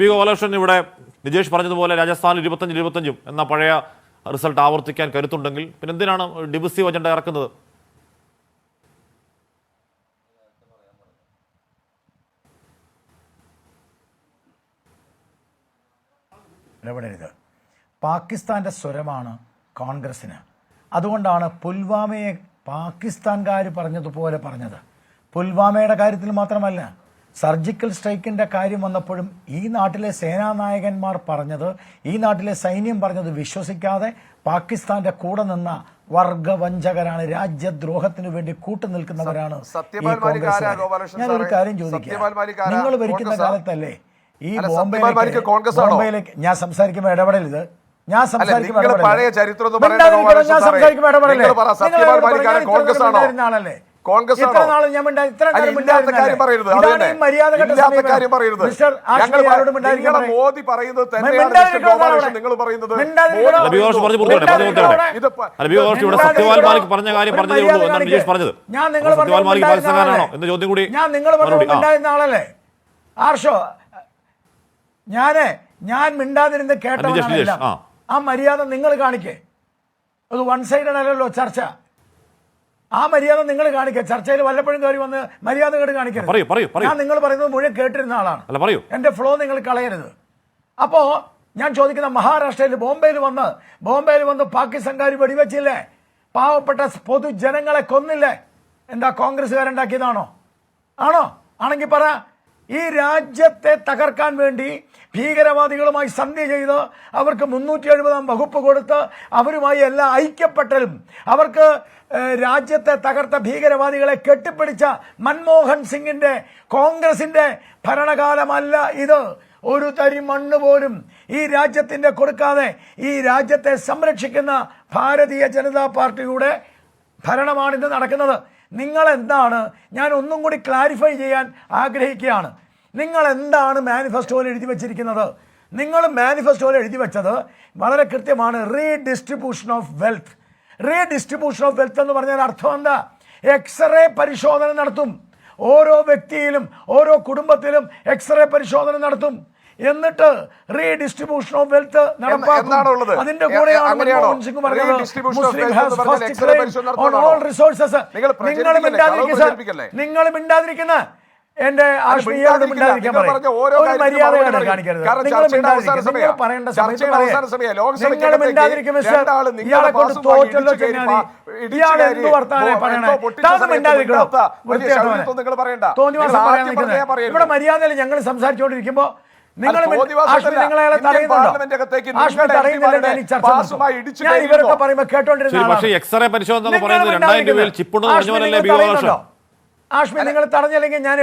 V Gopalakrishnan ഇവിടെ നിജേഷ് പറഞ്ഞതുപോലെ രാജസ്ഥാനിൽ ഇരുപത്തഞ്ച് ഇരുപത്തഞ്ചും എന്ന പഴയ റിസൾട്ട് ആവർത്തിക്കാൻ കരുത്തുണ്ടെങ്കിൽ പിന്നെ എന്തിനാണ് ഡിവിസീവ് അജണ്ട ഇറക്കുന്നത്? പാകിസ്ഥാന്റെ സ്വരമാണ് കോൺഗ്രസിന് അതുകൊണ്ടാണ് പുൽവാമയെ പാകിസ്ഥാൻകാർ പറഞ്ഞതുപോലെ പറഞ്ഞത്. പുൽവാമയുടെ കാര്യത്തിൽ മാത്രമല്ല സർജിക്കൽ സ്ട്രൈക്കിന്റെ കാര്യം വന്നപ്പോഴും ഈ നാട്ടിലെ സേനാനായകന്മാർ പറഞ്ഞത് ഈ നാട്ടിലെ സൈന്യം പറഞ്ഞത് വിശ്വസിക്കാതെ പാകിസ്ഥാന്റെ കൂടെ നിന്ന വർഗവഞ്ചകരാണ് രാജ്യദ്രോഹത്തിനു വേണ്ടി കൂട്ടുനിൽക്കുന്നവരാണ് ഞാനൊരു കാര്യം ചോദിക്കാം നിങ്ങൾ ഭരിക്കുന്ന കാലത്തല്ലേ ഈ? ബോംബെയിലേക്ക് ഞാൻ സംസാരിക്കുമ്പോൾ ഇടപെടരുത് ഞാൻ സംസാരിക്കുമ്പോൾ ഇടപെടരുത്. ഞാൻ. സംസാരിക്കുമ്പോൾ ഇടപെടല്ലേ? നിങ്ങൾ പറ, നിങ്ങൾ ഇടപെടൽ മാലിക് ആരാ? ഞാൻ ഇത്ര കോൺഗ്രസ് നേരം ആണോ? ഉണ്ടായിരുന്ന ആളല്ലേ? കോൺഗ്രസ് മോദി പറയുന്നത് നിങ്ങൾ പറയുന്നത്. പറഞ്ഞു കാര്യം പറഞ്ഞതേ ഉള്ളൂ എന്നാണ് ബിജേഷ് പറഞ്ഞത്. ഞാൻ നിങ്ങൾ അപ്പോൾ സത്യപാൽ മാലിക് പാകിസ്ഥാനാണോ എന്ന ചോദ്യം കൂടി ഞാൻ നിങ്ങൾ. ഉണ്ടായിരുന്ന ആളല്ലേ? ആർഷോ ഞാൻ ഞാൻ മിണ്ടാതിരുന്ന് കേട്ടവനാണല്ല ആ. ആ മര്യാദ നിങ്ങൾ കാണിക്കേ. അത് വൺ സൈഡ് അല്ലല്ലോ ചർച്ച. ആ മര്യാദ നിങ്ങൾ കാണിക്കുക. ചർച്ചയിൽ വല്ലപ്പോഴും കയറി വന്ന് മര്യാദ കേട് കാണിക്കരുത്. പറയൂ, പറയൂ, പറയൂ. ഞാൻ നിങ്ങൾ പറയുന്നത് മുഴുവൻ കേട്ടിരുന്ന ആളാണ്. അല്ല പറയൂ. എന്റെ ഫ്ലോ നിങ്ങൾ കളയരുത്. അപ്പോ ഞാൻ ചോദിക്കുന്ന മഹാരാഷ്ട്രയിൽ ബോംബെയിൽ വന്ന് ബോംബെയിൽ വന്ന് പാകിസ്ഥാൻകാർ വെടിവെച്ചില്ലേ? പാവപ്പെട്ട പൊതുജനങ്ങളെ കൊന്നില്ലേ? എന്താ കോൺഗ്രസ്സുകാരുണ്ടാക്കിയതാണോ? ആണോ? ആണെങ്കിൽ പറ. ഈ രാജ്യത്തെ തകർക്കാൻ വേണ്ടി ഭീകരവാദികളുമായി സന്ധി ചെയ്ത് അവർക്ക് മുന്നൂറ്റി എഴുപതാം വകുപ്പ് കൊടുത്ത് അവരുമായി എല്ലാം ഐക്യപ്പെട്ടലും അവർക്ക് രാജ്യത്തെ തകർത്ത ഭീകരവാദികളെ കെട്ടിപ്പിടിച്ച മൻമോഹൻ സിംഗിന്റെ കോൺഗ്രസിന്റെ ഭരണകാലമല്ല ഇത്. ഒരു തരി മണ്ണ് പോലും ഈ രാജ്യത്തിന്റെ കൊടുക്കാതെ ഈ രാജ്യത്തെ സംരക്ഷിക്കുന്ന ഭാരതീയ ജനതാ പാർട്ടിയുടെ ഭരണമാണിത് നടക്കുന്നത്. നിങ്ങളെന്താണ്? ഞാൻ ഒന്നും കൂടി ക്ലാരിഫൈ ചെയ്യാൻ ആഗ്രഹിക്കുകയാണ്. നിങ്ങൾ എന്താണ് മാനിഫെസ്റ്റോയിൽ എഴുതി വെച്ചിരിക്കുന്നത്? നിങ്ങൾ മാനിഫെസ്റ്റോയിൽ എഴുതി വെച്ചത് വളരെ കൃത്യമാണ് redistribution of wealth redistribution of wealth എന്ന് പറഞ്ഞാൽ അർത്ഥം എന്താ? എക്സ്റേ പരിശോധന നടത്തും. ഓരോ വ്യക്തിയിലും ഓരോ കുടുംബത്തിലും എക്സ്റേ പരിശോധന നടത്തും. എന്നിട്ട് റീഡിസ്ട്രിബ്യൂഷൻ ഓഫ് വെൽത്ത് എന്നാണ് അതിന്റെ കൂടെ കൂടെയാണ്? നിങ്ങൾ മിണ്ടാതിരിക്കുന്ന എന്റെ. ഇവിടെ മര്യാദയിൽ ഞങ്ങൾ സംസാരിച്ചുകൊണ്ടിരിക്കുമ്പോ നിങ്ങൾ? ഇവരൊക്കെ പറയുമ്പോൾ കേട്ടോണ്ടിരുന്ന പക്ഷേ. എക്സ്റേ പരിശോധന പറയുന്നത് രണ്ടായിരം രൂപയിൽ. ചിപ്പുണ്ടെന്ന് പറഞ്ഞവരല്ലേ? ആഷ്മി നിങ്ങൾ തടഞ്ഞില്ലെങ്കിൽ ഞാൻ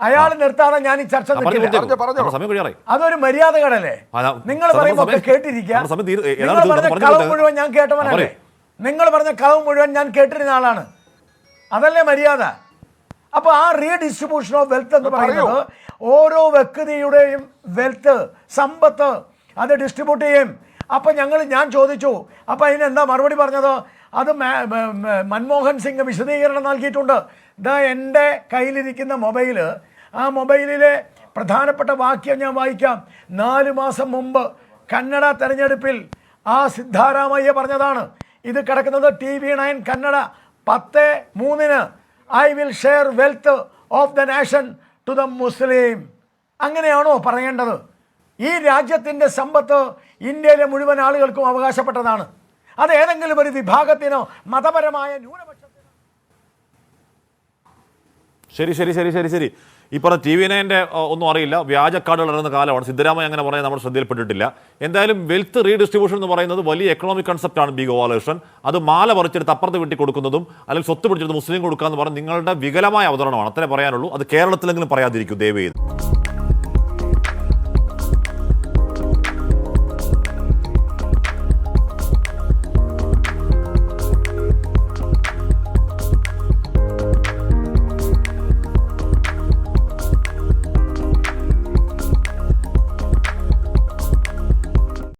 അയാൾ നിർത്താതെ ഞാൻ ഈ ചർച്ച അതൊരു മര്യാദ കടല്ലേ നിങ്ങൾ സമയം- കേട്ടിരിക്കുക. സമയം നിങ്ങൾ പറഞ്ഞ കളവ് മുഴുവൻ ഞാൻ കേട്ടവനല്ലേ? നിങ്ങൾ പറഞ്ഞ കളവ് മുഴുവൻ ഞാൻ കേട്ടിരുന്ന ആളാണ്. അതല്ലേ മര്യാദ? അപ്പൊ ആ റീഡിസ്ട്രിബ്യൂഷൻ ഓഫ് വെൽത്ത് എന്ന് പറയുന്നത് ഓരോ വ്യക്തിയുടെയും വെൽത്ത് സമ്പത്ത് അത് ഡിസ്ട്രിബ്യൂട്ട് ചെയ്യും. അപ്പൊ ഞങ്ങൾ ഞാൻ ചോദിച്ചു. അപ്പൊ അതിന് എന്താ മറുപടി പറഞ്ഞത്? അത് മൻമോഹൻ സിംഗ് വിശദീകരണം നൽകിയിട്ടുണ്ട്. ദാ എന്റെ കയ്യിലിരിക്കുന്ന മൊബൈൽ ആ മൊബൈലിലെ പ്രധാനപ്പെട്ട വാക്യം ഞാൻ വായിക്കാം. നാല് മാസം മുമ്പ് കന്നഡ തെരഞ്ഞെടുപ്പിൽ ആ സിദ്ധാരാമയ്യ പറഞ്ഞതാണ്. ഇത് കിടക്കുന്നത് ടി വി നയൻ കന്നഡ പത്ത് മൂന്നിന്. I will share wealth of the nation to the Muslim അങ്ങനെയാണോ പറയേണ്ടത്? ഈ രാജ്യത്തിന്റെ സമ്പത്ത് ഇന്ത്യയിലെ മുഴുവൻ ആളുകൾക്കും അവകാശപ്പെട്ടതാണ്. അത് ഏതെങ്കിലും ഒരു വിഭാഗത്തിനോ മതപരമായ ന്യൂനപക്ഷത്തിനോ ശരി ശരി ശരി ശരി ശരി. ഈ പറഞ്ഞ ടി വി നയന്റെ ഒന്നും അറിയില്ല. വ്യാജ കാർഡുകൾ ഇറങ്ങുന്ന കാലമാണ്. സിദ്ധരാമയ്യ അങ്ങനെ പറയാൻ നമ്മൾ ശ്രദ്ധയിൽപ്പെട്ടിട്ടില്ല. എന്തായാലും വെൽത്ത് റീഡിസ്ട്രിബ്യൂഷൻ എന്ന് പറയുന്നത് വലിയ എക്കണോമിക് കൺസെപ്റ്റാണ് ബി ഗോപാലകൃഷ്ണൻ അത് മാല പറിച്ചെടുത്ത് അപ്പുറത്ത് വെട്ടി കൊടുക്കുന്നതും അല്ലെങ്കിൽ സ്വത്ത് പിടിച്ചെടുത്ത് മുസ്ലിം കൊടുക്കുക എന്ന് പറഞ്ഞാൽ നിങ്ങളുടെ വികലമായ അവതരണമാണ്. അത്രേ പറയാനുള്ളൂ. അത് കേരളത്തിലെങ്കിലും പറയാതിരിക്കും. ദയവ്